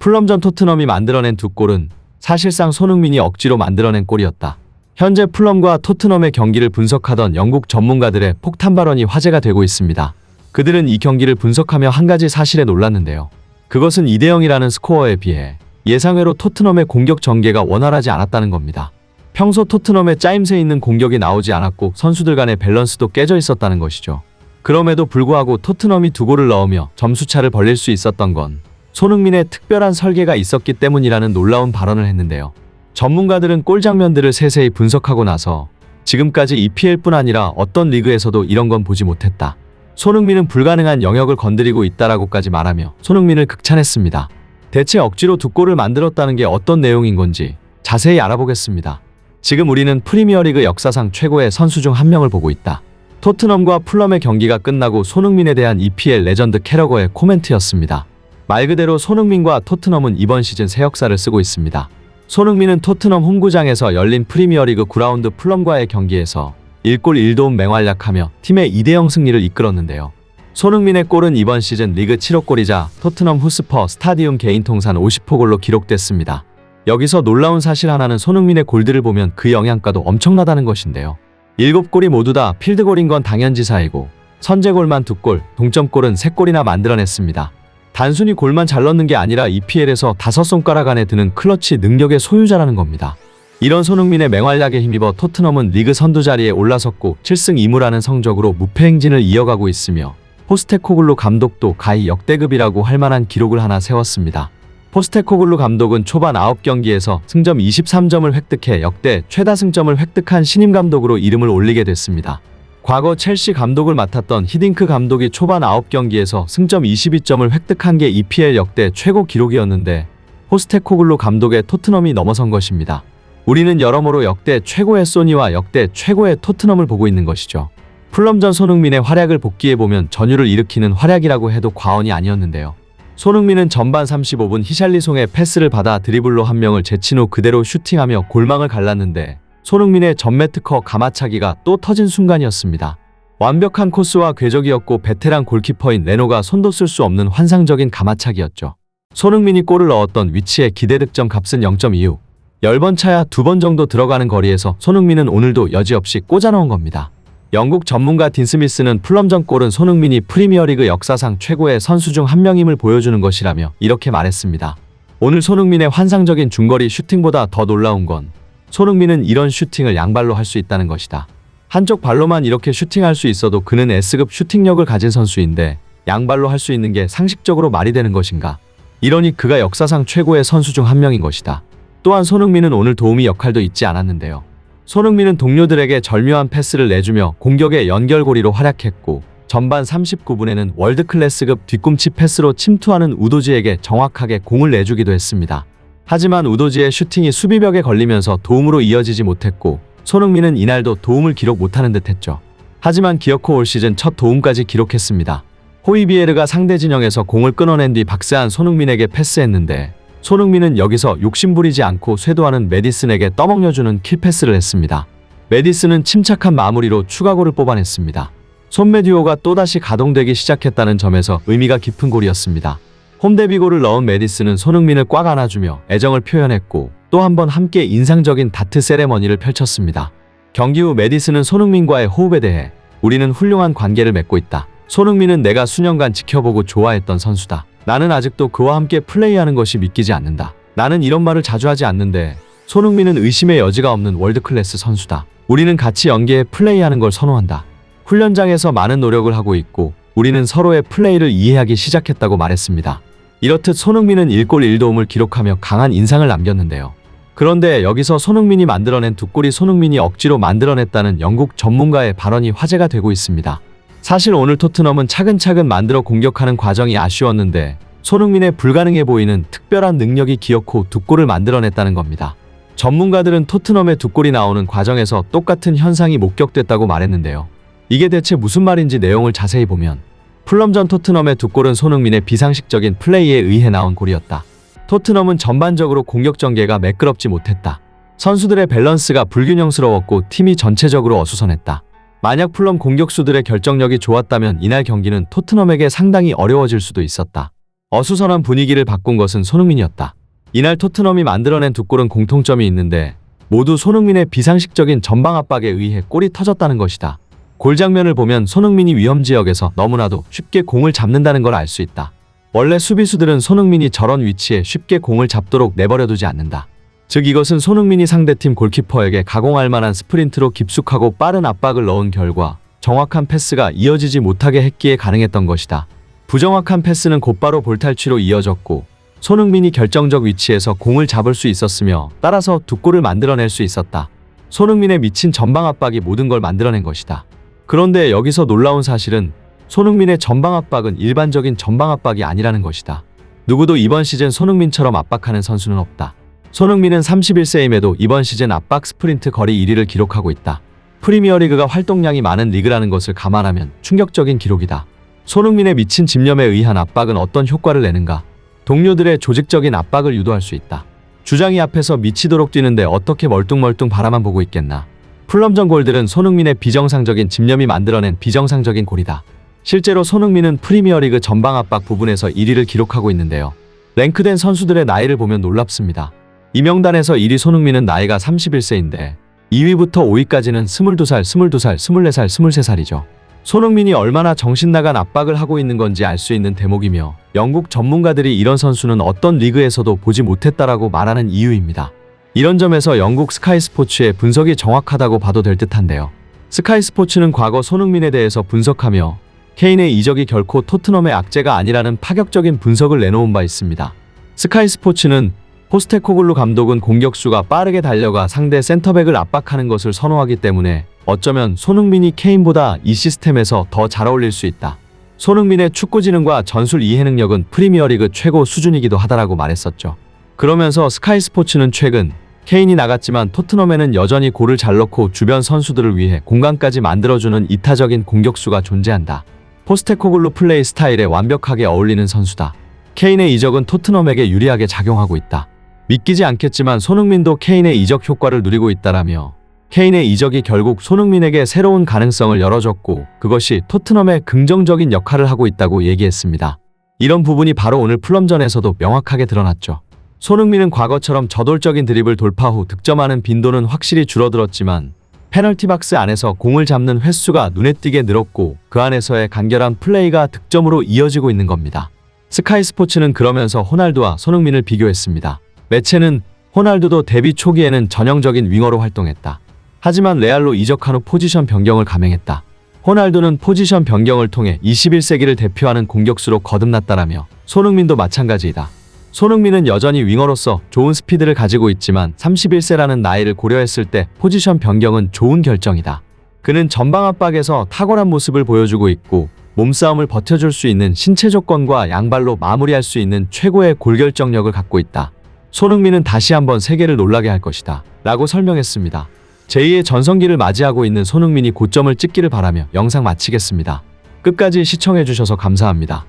풀럼전 토트넘이 만들어낸 두 골은 사실상 손흥민이 억지로 만들어낸 골이었다. 현재 풀럼과 토트넘의 경기를 분석하던 영국 전문가들의 폭탄 발언이 화제가 되고 있습니다. 그들은 이 경기를 분석하며 한 가지 사실에 놀랐는데요. 그것은 2대 0이라는 스코어에 비해 예상외로 토트넘의 공격 전개가 원활하지 않았다는 겁니다. 평소 토트넘의 짜임새 있는 공격이 나오지 않았고 선수들 간의 밸런스도 깨져 있었다는 것이죠. 그럼에도 불구하고 토트넘이 두 골을 넣으며 점수차를 벌릴 수 있었던 건 손흥민의 특별한 설계가 있었기 때문이라는 놀라운 발언을 했는데요. 전문가들은 골 장면들을 세세히 분석하고 나서 지금까지 EPL뿐 아니라 어떤 리그에서도 이런 건 보지 못했다. 손흥민은 불가능한 영역을 건드리고 있다라고까지 말하며 손흥민을 극찬했습니다. 대체 억지로 두 골을 만들었다는 게 어떤 내용인 건지 자세히 알아보겠습니다. 지금 우리는 프리미어리그 역사상 최고의 선수 중 한 명을 보고 있다. 토트넘과 풀럼의 경기가 끝나고 손흥민에 대한 EPL 레전드 캐러거의 코멘트였습니다. 말 그대로 손흥민과 토트넘은 이번 시즌 새 역사를 쓰고 있습니다. 손흥민은 토트넘 홈구장에서 열린 프리미어리그 9라운드 풀럼과의 경기에서 1골 1도움 맹활약하며 팀의 2대0 승리를 이끌었는데요. 손흥민의 골은 이번 시즌 리그 7호 골이자 토트넘 후스퍼 스타디움 개인 통산 50호 골로 기록됐습니다. 여기서 놀라운 사실 하나는 손흥민의 골들을 보면 그 영향가도 엄청나다는 것인데요. 7골이 모두 다 필드골인 건 당연지사이고 선제골만 2골, 동점골은 3골이나 만들어냈습니다. 단순히 골만 잘 넣는 게 아니라 EPL에서 다섯 손가락 안에 드는 클러치 능력의 소유자라는 겁니다. 이런 손흥민의 맹활약에 힘입어 토트넘은 리그 선두 자리에 올라섰고 7승 2무라는 성적으로 무패 행진을 이어가고 있으며 포스테코글루 감독도 가히 역대급이라고 할 만한 기록을 하나 세웠습니다. 포스테코글루 감독은 초반 9경기에서 승점 23점을 획득해 역대 최다 승점을 획득한 신임 감독으로 이름을 올리게 됐습니다. 과거 첼시 감독을 맡았던 히딩크 감독이 초반 9경기에서 승점 22점을 획득한 게 EPL 역대 최고 기록이었는데 포스테코글루 감독의 토트넘이 넘어선 것입니다. 우리는 여러모로 역대 최고의 소니와 역대 최고의 토트넘을 보고 있는 것이죠. 풀럼전 손흥민의 활약을 복귀해보면 전율을 일으키는 활약이라고 해도 과언이 아니었는데요. 손흥민은 전반 35분 히샬리송의 패스를 받아 드리블로 한 명을 제친 후 그대로 슈팅하며 골망을 갈랐는데 손흥민의 전매 특허 가마차기가 또 터진 순간이었습니다. 완벽한 코스와 궤적이었고 베테랑 골키퍼인 레노가 손도 쓸 수 없는 환상적인 가마차기였죠. 손흥민이 골을 넣었던 위치의 기대 득점 값은 0.26. 10번 차야 두 번 정도 들어가는 거리에서 손흥민은 오늘도 여지없이 꽂아 넣은 겁니다. 영국 전문가 딘 스미스는 플럼전 골은 손흥민이 프리미어리그 역사상 최고의 선수 중 한 명임을 보여주는 것이라며 이렇게 말했습니다. 오늘 손흥민의 환상적인 중거리 슈팅보다 더 놀라운 건 손흥민은 이런 슈팅을 양발로 할 수 있다는 것이다. 한쪽 발로만 이렇게 슈팅할 수 있어도 그는 S급 슈팅력을 가진 선수인데 양발로 할 수 있는 게 상식적으로 말이 되는 것인가? 이러니 그가 역사상 최고의 선수 중 한 명인 것이다. 또한 손흥민은 오늘 도움이 역할도 잊지 않았는데요. 손흥민은 동료들에게 절묘한 패스를 내주며 공격의 연결고리로 활약했고 전반 39분에는 월드클래스급 뒤꿈치 패스로 침투하는 우도지에게 정확하게 공을 내주기도 했습니다. 하지만 우도지의 슈팅이 수비벽에 걸리면서 도움으로 이어지지 못했고 손흥민은 이날도 도움을 기록 못하는 듯 했죠. 하지만 기어코 올 시즌 첫 도움까지 기록했습니다. 호이비에르가 상대 진영에서 공을 끊어낸 뒤 박스한 손흥민에게 패스했는데 손흥민은 여기서 욕심부리지 않고 쇄도하는 메디슨에게 떠먹여주는 킬패스를 했습니다. 메디슨은 침착한 마무리로 추가골을 뽑아냈습니다. 손메듀오가 또다시 가동되기 시작했다는 점에서 의미가 깊은 골이었습니다. 홈데비골을 넣은 메디슨은 손흥민을 꽉 안아주며 애정을 표현했고 또 한 번 함께 인상적인 다트 세레머니를 펼쳤습니다. 경기 후 메디슨은 손흥민과의 호흡에 대해 우리는 훌륭한 관계를 맺고 있다. 손흥민은 내가 수년간 지켜보고 좋아했던 선수다. 나는 아직도 그와 함께 플레이하는 것이 믿기지 않는다. 나는 이런 말을 자주 하지 않는데 손흥민은 의심의 여지가 없는 월드클래스 선수다. 우리는 같이 연계해 플레이하는 걸 선호한다. 훈련장에서 많은 노력을 하고 있고 우리는 서로의 플레이를 이해하기 시작했다고 말했습니다. 이렇듯 손흥민은 1골 1도움을 기록하며 강한 인상을 남겼는데요. 그런데 여기서 손흥민이 만들어낸 두 골이 손흥민이 억지로 만들어냈다는 영국 전문가의 발언이 화제가 되고 있습니다. 사실 오늘 토트넘은 차근차근 만들어 공격하는 과정이 아쉬웠는데 손흥민의 불가능해 보이는 특별한 능력이 기어코 두 골을 만들어냈다는 겁니다. 전문가들은 토트넘의 두 골이 나오는 과정에서 똑같은 현상이 목격됐다고 말했는데요. 이게 대체 무슨 말인지 내용을 자세히 보면 풀럼전 토트넘의 두 골은 손흥민의 비상식적인 플레이에 의해 나온 골이었다. 토트넘은 전반적으로 공격 전개가 매끄럽지 못했다. 선수들의 밸런스가 불균형스러웠고 팀이 전체적으로 어수선했다. 만약 풀럼 공격수들의 결정력이 좋았다면 이날 경기는 토트넘에게 상당히 어려워질 수도 있었다. 어수선한 분위기를 바꾼 것은 손흥민이었다. 이날 토트넘이 만들어낸 두 골은 공통점이 있는데 모두 손흥민의 비상식적인 전방 압박에 의해 골이 터졌다는 것이다. 골 장면을 보면 손흥민이 위험 지역에서 너무나도 쉽게 공을 잡는다는 걸 알 수 있다. 원래 수비수들은 손흥민이 저런 위치에 쉽게 공을 잡도록 내버려두지 않는다. 즉 이것은 손흥민이 상대팀 골키퍼에게 가공할 만한 스프린트로 깊숙하고 빠른 압박을 넣은 결과 정확한 패스가 이어지지 못하게 했기에 가능했던 것이다. 부정확한 패스는 곧바로 볼탈취로 이어졌고 손흥민이 결정적 위치에서 공을 잡을 수 있었으며 따라서 두 골을 만들어낼 수 있었다. 손흥민의 미친 전방 압박이 모든 걸 만들어낸 것이다. 그런데 여기서 놀라운 사실은 손흥민의 전방 압박은 일반적인 전방 압박이 아니라는 것이다. 누구도 이번 시즌 손흥민처럼 압박하는 선수는 없다. 손흥민은 31세임에도 이번 시즌 압박 스프린트 거리 1위를 기록하고 있다. 프리미어리그가 활동량이 많은 리그라는 것을 감안하면 충격적인 기록이다. 손흥민의 미친 집념에 의한 압박은 어떤 효과를 내는가? 동료들의 조직적인 압박을 유도할 수 있다. 주장이 앞에서 미치도록 뛰는데 어떻게 멀뚱멀뚱 바라만 보고 있겠나? 플럼전 골들은 손흥민의 비정상적인 집념이 만들어낸 비정상적인 골이다. 실제로 손흥민은 프리미어리그 전방 압박 부분에서 1위를 기록하고 있는데요. 랭크된 선수들의 나이를 보면 놀랍습니다. 이 명단에서 1위 손흥민은 나이가 31세인데 2위부터 5위까지는 22살, 22살, 24살, 23살이죠. 손흥민이 얼마나 정신 나간 압박을 하고 있는 건지 알 수 있는 대목이며 영국 전문가들이 이런 선수는 어떤 리그에서도 보지 못했다라고 말하는 이유입니다. 이런 점에서 영국 스카이 스포츠의 분석이 정확하다고 봐도 될 듯한데요. 스카이 스포츠는 과거 손흥민에 대해서 분석하며 케인의 이적이 결코 토트넘의 악재가 아니라는 파격적인 분석을 내놓은 바 있습니다. 스카이 스포츠는 포스테코글루 감독은 공격수가 빠르게 달려가 상대 센터백을 압박하는 것을 선호하기 때문에 어쩌면 손흥민이 케인보다 이 시스템에서 더 잘 어울릴 수 있다. 손흥민의 축구 지능과 전술 이해 능력은 프리미어리그 최고 수준이기도 하다라고 말했었죠. 그러면서 스카이 스포츠는 최근 케인이 나갔지만 토트넘에는 여전히 골을 잘 넣고 주변 선수들을 위해 공간까지 만들어주는 이타적인 공격수가 존재한다. 포스테코글루 플레이 스타일에 완벽하게 어울리는 선수다. 케인의 이적은 토트넘에게 유리하게 작용하고 있다. 믿기지 않겠지만 손흥민도 케인의 이적 효과를 누리고 있다라며 케인의 이적이 결국 손흥민에게 새로운 가능성을 열어줬고 그것이 토트넘의 긍정적인 역할을 하고 있다고 얘기했습니다. 이런 부분이 바로 오늘 플럼전에서도 명확하게 드러났죠. 손흥민은 과거처럼 저돌적인 드립을 돌파 후 득점하는 빈도는 확실히 줄어들었지만 페널티 박스 안에서 공을 잡는 횟수가 눈에 띄게 늘었고 그 안에서의 간결한 플레이가 득점으로 이어지고 있는 겁니다. 스카이 스포츠는 그러면서 호날두와 손흥민을 비교했습니다. 매체는 호날두도 데뷔 초기에는 전형적인 윙어로 활동했다. 하지만 레알로 이적한 후 포지션 변경을 감행했다. 호날두는 포지션 변경을 통해 21세기를 대표하는 공격수로 거듭났다라며 손흥민도 마찬가지이다. 손흥민은 여전히 윙어로서 좋은 스피드를 가지고 있지만 31세라는 나이를 고려했을 때 포지션 변경은 좋은 결정이다. 그는 전방 압박에서 탁월한 모습을 보여주고 있고 몸싸움을 버텨줄 수 있는 신체 조건과 양발로 마무리할 수 있는 최고의 골결정력을 갖고 있다. 손흥민은 다시 한번 세계를 놀라게 할 것이다. 라고 설명했습니다. 제2의 전성기를 맞이하고 있는 손흥민이 고점을 찍기를 바라며 영상 마치겠습니다. 끝까지 시청해주셔서 감사합니다.